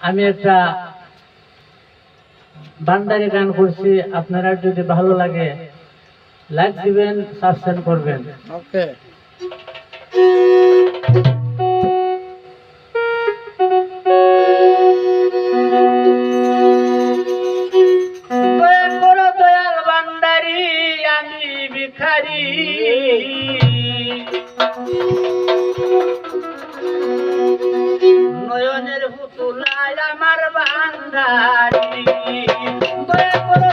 আমি একটা বান্দারি গান করছি আপনারা যদি ভালো লাগে লাইক দিবেন সাবস্ক্রাইব করবেন। ওকে। দয়াল বান্দারি আমি ভিখারি। সোনার আমার বান্দারি দয়া করো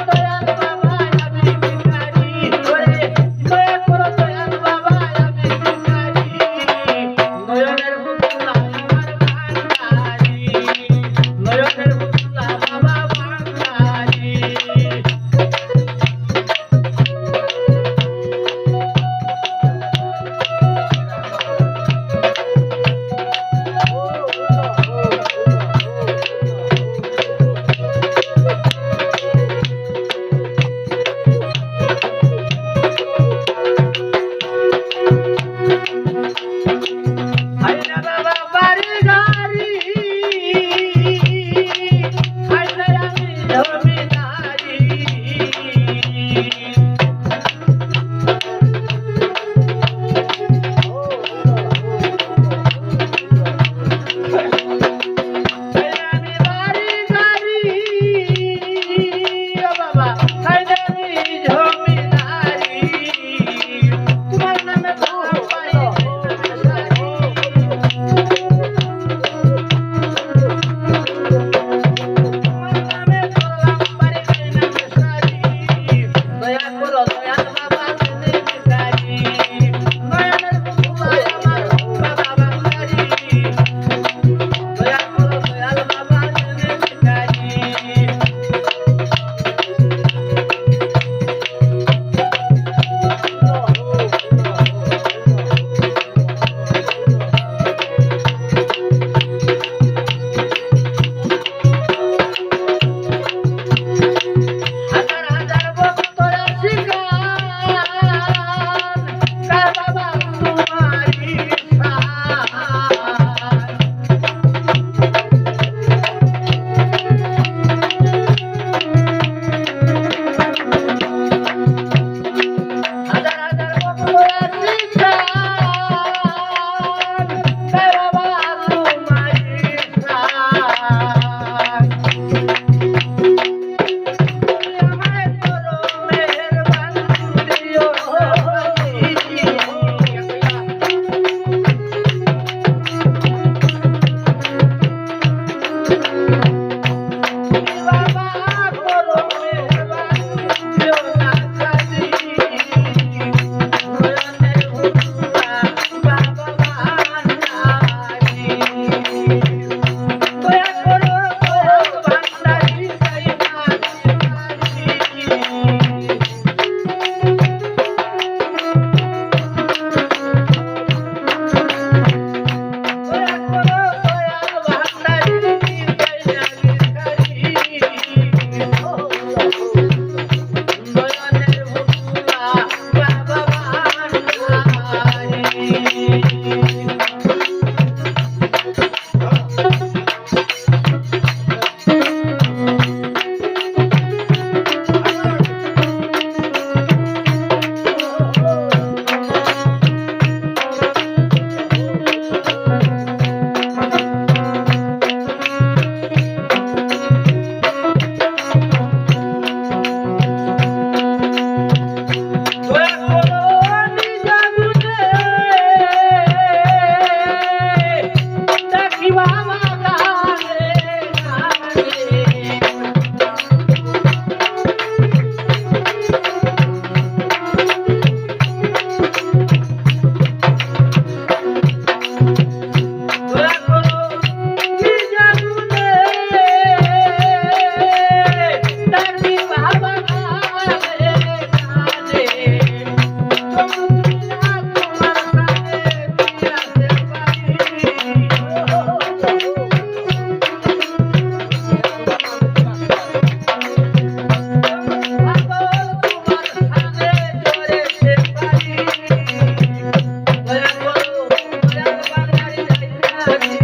love you.